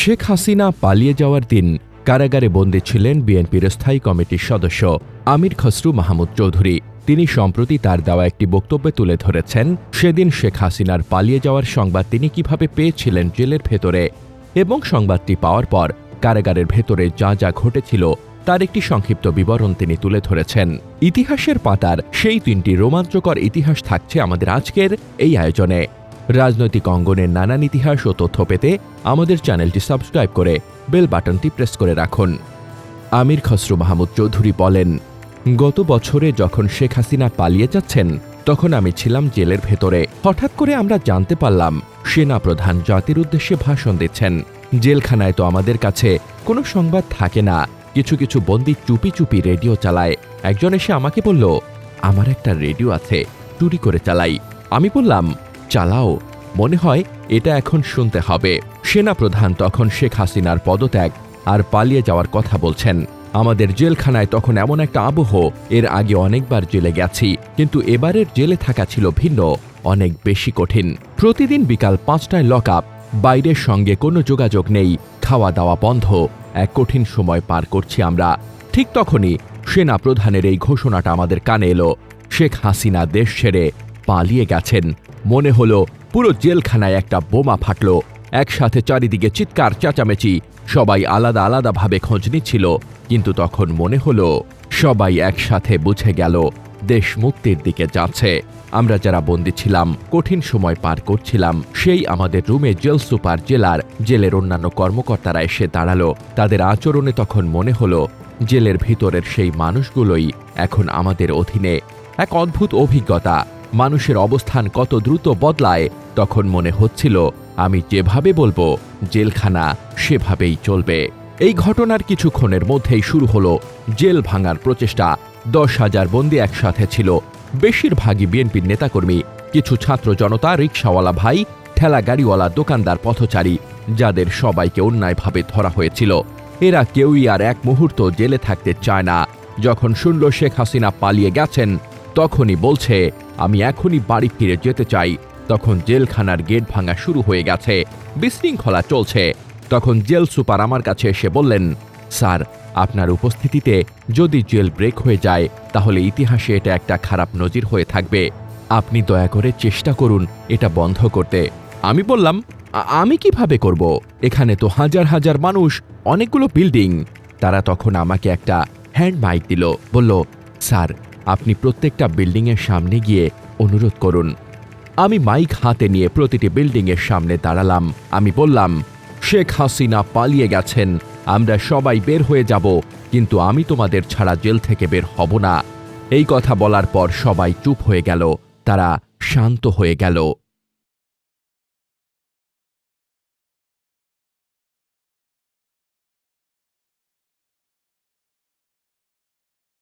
শেখ হাসিনা পালিয়ে যাওয়ার দিন কারাগারে বন্দী ছিলেন বিএনপির স্থায়ী কমিটির সদস্য আমির খসরু মাহমুদ চৌধুরী। তিনি সম্প্রতি তার দেওয়া একটি বক্তব্যে তুলে ধরেছেন, সেদিন শেখ হাসিনার পালিয়ে যাওয়ার সংবাদ তিনি কীভাবে পেয়েছিলেন জেলের ভেতরে এবং সংবাদটি পাওয়ার পর কারাগারের ভেতরে যা যা ঘটেছিল তার একটি সংক্ষিপ্ত বিবরণ তিনি তুলে ধরেছেন। ইতিহাসের পাতার সেই তিনটি রোমাঞ্চকর ইতিহাস থাকছে আমাদের আজকের এই আয়োজনে। রাজনৈতিক অঙ্গনের নানান ইতিহাস ও তথ্য পেতে আমাদের চ্যানেলটি সাবস্ক্রাইব করে বেল বাটনটি প্রেস করে রাখুন। আমির খসরু মাহমুদ চৌধুরী বলেন, গত বছরে যখন শেখ হাসিনা পালিয়ে যাচ্ছেন, তখন আমি ছিলাম জেলের ভেতরে। হঠাৎ করে আমরা জানতে পারলাম, সেনা প্রধান জাতির উদ্দেশ্যে ভাষণ দিচ্ছেন। জেলখানায় তো আমাদের কাছে কোনো সংবাদ থাকে না। কিছু কিছু বন্দি চুপি চুপি রেডিও চালায়। একজন এসে আমাকে বলল, আমার একটা রেডিও আছে, চুরি করে চালাই। আমি বললাম চালাও। মনে হয় এটা এখন শুনতে হবে। সেনাপ্রধান তখন শেখ হাসিনার পদত্যাগ আর পালিয়ে যাওয়ার কথা বলছেন। আমাদের জেলখানায় তখন এমন একটা আবহ, এর আগে অনেকবার জেলে গেছি, কিন্তু এবারের জেলে থাকা ছিল ভিন্ন, অনেক বেশি কঠিন। প্রতিদিন বিকাল পাঁচটায় লক আপ, বাইরের সঙ্গে কোনো যোগাযোগ নেই, খাওয়া দাওয়া বন্ধ, এক কঠিন সময় পার করছি আমরা। ঠিক তখনই সেনা প্রধানের এই ঘোষণাটা আমাদের কানে এলো। শেখ হাসিনা দেশ ছেড়ে পালিয়ে গেছেন। মনে হলো পুরো জেলখানায় একটা বোমা ফাটল। একসাথে চারিদিকে চিৎকার, চেঁচামেচি। সবাই আলাদা আলাদাভাবে খোঁজ নিচ্ছিল। কিন্তু তখন মনে হলো সবাই একসাথে বুঝে গেল, দেশ মুক্তির দিকে যাচ্ছে। আমরা যারা বন্দী ছিলাম, কঠিন সময় পার করছিলাম, সেই আমাদের রুমে জেল সুপার জেলার জেলের অন্যান্য কর্মকর্তারা এসে দাঁড়াল। তাদের আচরণে তখন মনে হলো জেলের ভিতরের সেই মানুষগুলোই এখন আমাদের অধীনে। এক অদ্ভুত অভিজ্ঞতা মানুষের অবস্থান কত দ্রুত বদলায়, তখন মনে হচ্ছিল, আমি যেভাবে বলব, জেলখানা সেভাবেই চলবে। এই ঘটনার কিছুক্ষণের মধ্যেই শুরু হলো জেল ভাঙার প্রচেষ্টা। দশ হাজার বন্দি একসাথে ছিল। বেশিরভাগই বিএনপির নেতাকর্মী, কিছু ছাত্র জনতা, রিক্সাওয়ালা ভাই ঠেলা গাড়িওয়ালা দোকানদার, পথচারী, যাদের সবাইকে অন্যায়ভাবে ধরা হয়েছিল। এরা কেউই আর এক মুহূর্ত জেলে থাকতে চায় না। যখন শুনল শেখ হাসিনা পালিয়ে গেছেন তখনই বলছে, আমি এখনই বাড়ি ফিরে যেতে চাই। তখন জেলখানার গেট ভাঙা শুরু হয়ে গেছে, বিশৃঙ্খলা চলছে। তখন জেল সুপার আমার কাছে এসে বললেন, স্যার, আপনার উপস্থিতিতে যদি জেল ব্রেক হয়ে যায়, তাহলে ইতিহাসে এটা একটা খারাপ নজির হয়ে থাকবে। আপনি দয়া করে চেষ্টা করুন এটা বন্ধ করতে। আমি বললাম আমি কীভাবে করব? এখানে তো হাজার হাজার মানুষ, অনেকগুলো বিল্ডিং। তারা তখন আমাকে একটা হ্যান্ড মাইক দিল, বলল, স্যার আপনি প্রত্যেকটা বিল্ডিংয়ের সামনে গিয়ে অনুরোধ করুন। আমি মাইক হাতে নিয়ে প্রতিটি বিল্ডিংয়ের সামনে দাঁড়ালাম। আমি বললাম, শেখ হাসিনা পালিয়ে গেছেন, আমরা সবাই বের হয়ে যাব, কিন্তু আমি তোমাদের ছাড়া জেল থেকে বের হব না। এই কথা বলার পর সবাই চুপ হয়ে গেল। তারা শান্ত হয়ে গেল।